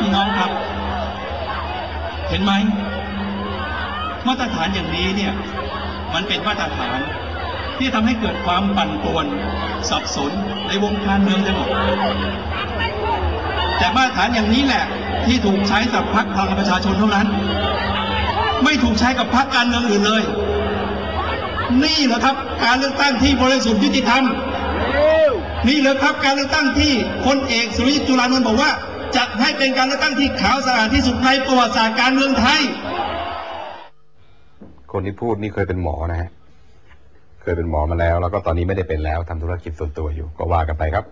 พี่น้องครับ เห็นไหมมาตรฐานอย่างนี้เนี่ย มันเป็นมาตรฐานที่ทำให้เกิดความปั่นป่วน สับสนในวงการเมืองทั้งหมดแต่มาตรฐานอย่างนี้แหละ ที่ถูกใช้กับพรรคพลังประชาชนเท่านั้น ไม่ถูกใช้กับพรรคการเมืองอื่นเลย นี่เหรอครับการเลือกตั้งที่บริสุทธิ์ยุติธรรมนี่เหรอครับการเลือกตั้งที่พลเอกสุริยจุลานนท์บอกว่า จะให้เป็นการเลือกตั้งที่ขาวสะอาดที่สุดในประวัติศาสตร์การเมืองไทย คนที่พูดนี่เคยเป็นหมอนะฮะ เคยเป็นหมอมาแล้ว แล้วก็ตอนนี้ไม่ได้เป็นแล้วทำธุรกิจส่วนตัวอยู่ ก็ว่ากันไปครับ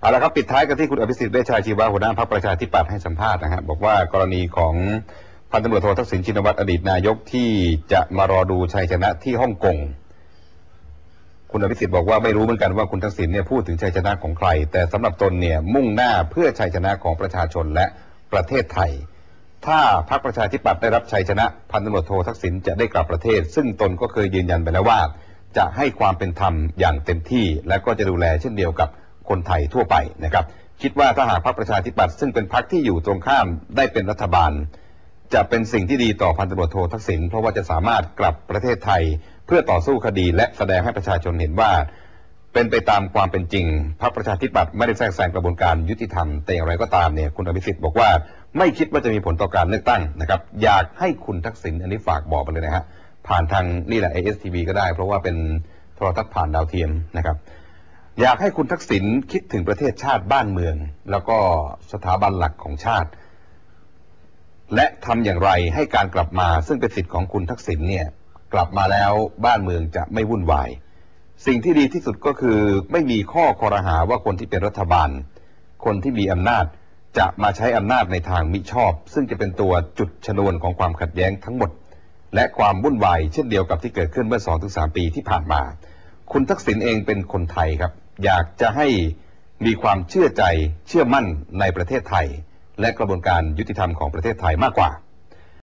เอาละครับปิดท้ายกันที่คุณอภิสิทธิ์เวชชาชีวะหัวหน้าพรรคประชาธิปัตย์ให้สัมภาษณ์นะฮะบอกว่ากรณีของพันตำรวจโททักษิณชินวัตรอดีตนายกที่จะมารอดูชัยชนะที่ฮ่องกง คุณอภิสิทธิ์บอกว่าไม่รู้เหมือนกันว่าคุณทักษิณเนี่ยพูดถึงชัยชนะของใคร แต่สำหรับตนเนี่ยมุ่งหน้าเพื่อชัยชนะของประชาชนและประเทศไทย ถ้าพรรคประชาธิปัตย์ได้รับชัยชนะพันตำรวจโททักษิณจะได้กลับประเทศ ซึ่งตนก็เคยยืนยันไปแล้วว่า จะให้ความเป็นธรรมอย่างเต็มที่ และก็จะดูแลเช่นเดียวกับคนไทยทั่วไปนะครับ คิดว่าถ้าหากพรรคประชาธิปัตย์ซึ่งเป็นพรรคที่อยู่ตรงข้ามได้เป็นรัฐบาล จะเป็นสิ่งที่ดีต่อพันตำรวจโททักษิณเพราะว่าจะสามารถกลับประเทศไทย เพื่อต่อสู้คดีและแสดงให้ประชาชนเห็นว่า เป็นไปตามความเป็นจริงพรรคประชาธิปัตย์ไม่ได้แทรกแซงกระบวนการยุติธรรมแต่อย่างไรก็ตามเนี่ยคุณอภิสิทธิ์บอกว่าไม่คิดว่าจะมีผลต่อการเลือกตั้งนะครับอยากให้คุณทักษิณอันนี้ฝากบอกไปเลยนะฮะผ่านทางนี่แหละ ASTV ก็ได้ เพราะว่าเป็นโทรทัศน์ผ่านดาวเทียมนะครับอยากให้คุณทักษิณคิดถึงประเทศชาติบ้านเมือง แล้วก็สถาบันหลักของชาติ และทำอย่างไรให้การกลับมาซึ่งเป็นสิทธิ์ของคุณทักษิณเนี่ยกลับมาแล้วบ้านเมืองจะไม่วุ่นวาย สิ่งที่ดีที่สุดก็คือไม่มีข้อคอรหาว่าคนที่เป็นรัฐบาล คนที่มีอำนาจจะมาใช้อำนาจในทางมิชอบ ซึ่งจะเป็นตัวจุดชนวนของความขัดแย้งทั้งหมด และความวุ่นวายเช่นเดียวกับที่เกิดขึ้นเมื่อ2-3ปีที่ผ่านมา คุณทักษิณเองเป็นคนไทยครับ อยากจะให้มีความเชื่อใจเชื่อมั่นในประเทศไทย และกระบวนการยุติธรรมของประเทศไทยมากกว่า